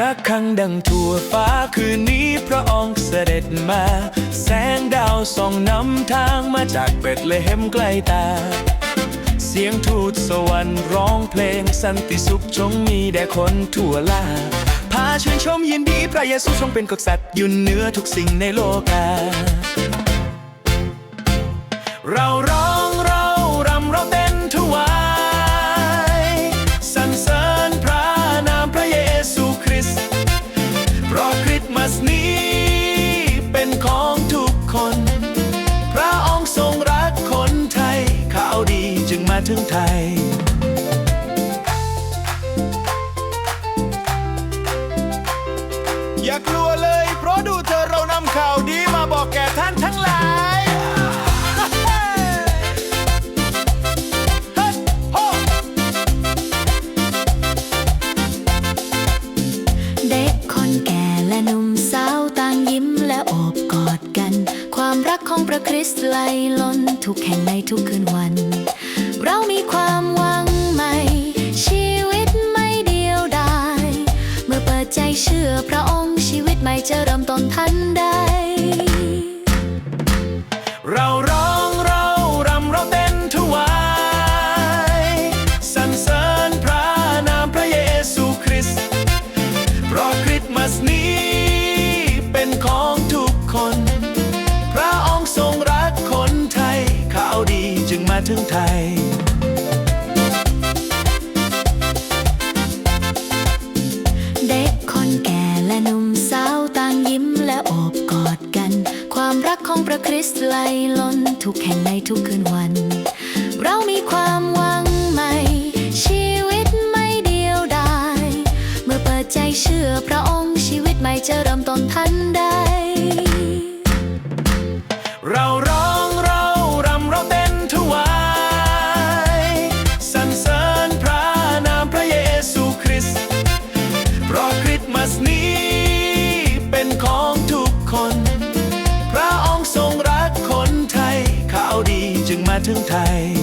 ระฆังดังทั่วฟ้าคืนนี้พระองค์เสด็จมา แสงดาวส่องนำทางมาจากเบตเลเฮมใกล้ตา เสียงทูตสวรรค์ร้องเพลงสันติสุขจงมีแด่คนทั่วลาพาชื่นชมยินดีพระเยซูทรงเป็นกษัตริย์ยืนเหนือทุกสิ่งในโลกา จึงมาถึงไทย อย่ากลัวเลย เพราะดูเธอเรานำข่าวดีมาบอกแก่ท่านทั้งหลาย เด็กคนแก่และหนุ่มสาวต่างยิ้มและโอบกอดกัน ความรักของพระคริสต์ไหลล้นทุกแห่งในทุกคืนวัน เรามีความหวังใหม่ ชีวิตไม่เดียวดาย เมื่อเปิดใจเชื่อพระองค์ชีวิตใหม่จะเริ่มต้นทันใด เราร้องเรารำเราเต้นถวายสรรเสริญพระนามพระเยซูคริสต์เพราะคริสต์มาสนี้เป็นของทุกคน พระองค์ทรงรักคนไทยข่าวดีจึงมาถึงไทย ของพระคริสต์ไหลล้นทุกแห่งในทุกคืนวัน เรามีความหวังใหม่ ชีวิตไม่เดียวดาย เมื่อเปิดใจเชื่อพระองค์ชีวิตใหม่จะเริ่มต้นทันได้ ถึงไทย